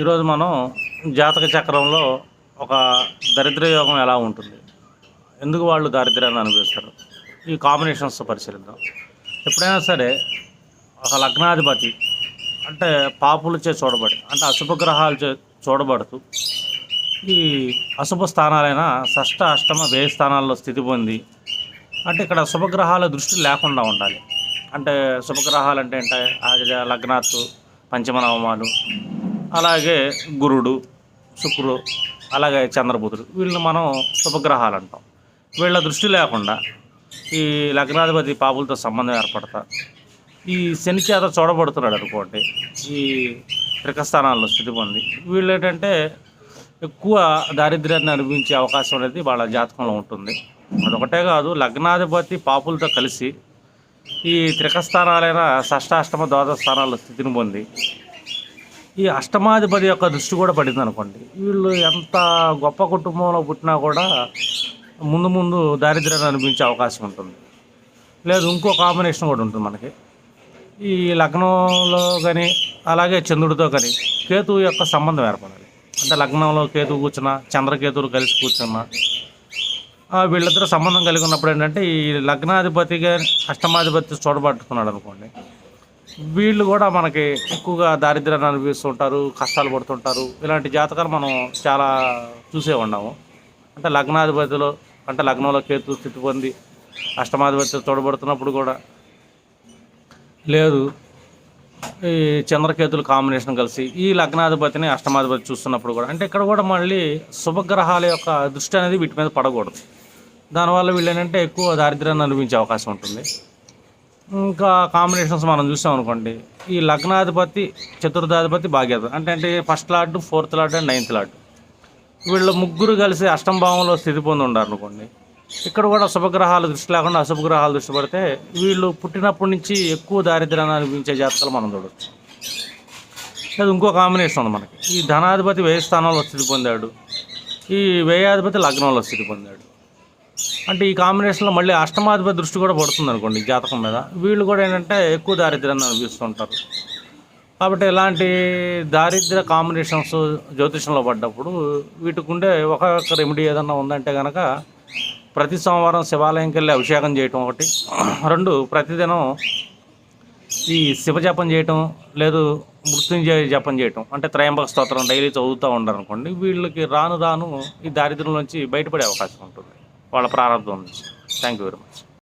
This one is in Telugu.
ఈరోజు మనం జాతక చక్రంలో ఒక దరిద్ర యోగం ఎలా ఉంటుంది? ఎందుకు వాళ్ళు దారిద్ర్యాన్ని అనుభవిస్తారు? ఈ కాంబినేషన్స్ పరిశీలిద్దాం. ఎప్పుడైనా సరే ఒక లగ్నాధిపతి అంటే పాపులచే చూడబడి అంటే అశుభ గ్రహాలచే చూడబడుతూ ఈ అశుభ స్థానాలైన షష్ట అష్టమ వ్యయ స్థానాల్లో స్థితి పొంది అంటే ఇక్కడ శుభగ్రహాల దృష్టి లేకుండా ఉండాలి. అంటే శుభగ్రహాలు అంటే ఏంటి? ఆ లగ్నాత్తు పంచమనవమాలు అలాగే గురుడు శుక్రుడు అలాగే చంద్రబుధుడు వీళ్ళని మనం శుభగ్రహాలు అంటాం. వీళ్ళ దృష్టి లేకుండా ఈ లగ్నాధిపతి పాపులతో సంబంధం ఏర్పడతా ఈ శని చేత చూడబడుతున్నాడు అనుకోండి ఈ త్రికస్థానాల్లో స్థితి పొంది వీళ్ళు ఏంటంటే ఎక్కువ దారిద్ర్యాన్ని అనుభవించే అవకాశం అనేది వాళ్ళ జాతకంలో ఉంటుంది. అదొకటే కాదు లగ్నాధిపతి పాపులతో కలిసి ఈ త్రికస్థానాలైన షష్టాష్టమ ద్వాదశ స్థానాల్లో స్థితిని పొంది ఈ అష్టమాధిపతి యొక్క దృష్టి కూడా పడింది అనుకోండి వీళ్ళు ఎంత గొప్ప కుటుంబంలో పుట్టినా కూడా ముందు ముందు దారిద్ర్యాన్ని అనిపించే అవకాశం ఉంటుంది. లేదు ఇంకో కాంబినేషన్ కూడా ఉంటుంది మనకి. ఈ లగ్నంలో కానీ అలాగే చంద్రుడితో కానీ కేతువు యొక్క సంబంధం ఏర్పడాలి. అంటే లగ్నంలో కేతువు కూర్చున్నా చంద్రకేతువులు కలిసి కూర్చున్నా వీళ్ళిద్దరూ సంబంధం కలిగి ఉన్నప్పుడు ఏంటంటే ఈ లగ్నాధిపతిగా అష్టమాధిపతి చూడబట్టుకున్నాడు అనుకోండి. వీళ్ళు కూడా మనకి ఎక్కువగా దారిద్ర్యాన్ని అనుభవిస్తుంటారు కష్టాలు పడుతుంటారు. ఇలాంటి జాతకాలు మనం చాలా చూసే ఉన్నాము అంటే లగ్నాధిపతిలో అంటే లగ్నంలో కేతు స్థితి పొంది అష్టమాధిపతి తోడబడుతున్నప్పుడు కూడా లేదు. ఈ చంద్రకేతులు కాంబినేషన్ కలిసి ఈ లగ్నాధిపతిని అష్టమాధిపతి చూస్తున్నప్పుడు కూడా అంటే ఇక్కడ కూడా మళ్ళీ శుభగ్రహాల యొక్క దృష్టి అనేది వీటి మీద పడకూడదు. దానివల్ల వీళ్ళు ఏంటంటే ఎక్కువ దారిద్ర్యాన్ని అనిపించే అవకాశం ఉంటుంది. ఇంకా కాంబినేషన్స్ మనం చూసాం అనుకోండి. ఈ లగ్నాధిపతి చతుర్థాధిపతి భాగ్యత. అంటే అంటే first lord fourth lord and ninth lord. వీళ్ళు ముగ్గురు కలిసి అష్టం భావంలో స్థితి పొంది ఉండారు అనుకోండి. ఇక్కడ కూడా శుభగ్రహాలు దృష్టి లేకుండా అశుభగ్రహాలు దృష్టి పడితే వీళ్ళు పుట్టినప్పటి నుంచి ఎక్కువ దారిద్ర్యాన్ని అనిపించే జాతకాలు మనం చూడవచ్చు అది ఇంకో కాంబినేషన్ ఉంది మనకి. ఈ ధనాధిపతి వ్యయ స్థానంలో స్థితి పొందాడు. ఈ వ్యయాధిపతి లగ్నంలో స్థితి పొందాడు. అంటే ఈ కాంబినేషన్లో మళ్ళీ అష్టమాధిపతి దృష్టి కూడా పడుతుంది అనుకోండి జాతకం మీద. వీళ్ళు కూడా ఏంటంటే ఎక్కువ దారిద్ర్యాన్ని అనిపిస్తుంటారు కాబట్టి ఇలాంటి దారిద్ర్య కాంబినేషన్స్ జ్యోతిషంలో పడ్డప్పుడు వీటికి ఉండే ఒక రెమిడి రెమెడీ ఏదన్నా ఉందంటే కనుక ప్రతి సోమవారం శివాలయంకి వెళ్ళి అభిషేకం చేయటం ఒకటి. రెండు ప్రతిదినం ఈ శివజపం చేయటం లేదు మృత్యుంజయ జపం చేయటం. అంటే త్రయంబక స్తోత్రం డైలీ చదువుతూ ఉండాలనుకోండి అనుకోండి వీళ్ళకి రాను రాను ఈ దారిద్ర్యం నుంచి బయటపడే అవకాశం ఉంటుంది. వాళ్ళ ప్రారంభం నుంచి థ్యాంక్ యూ వెరీ మచ్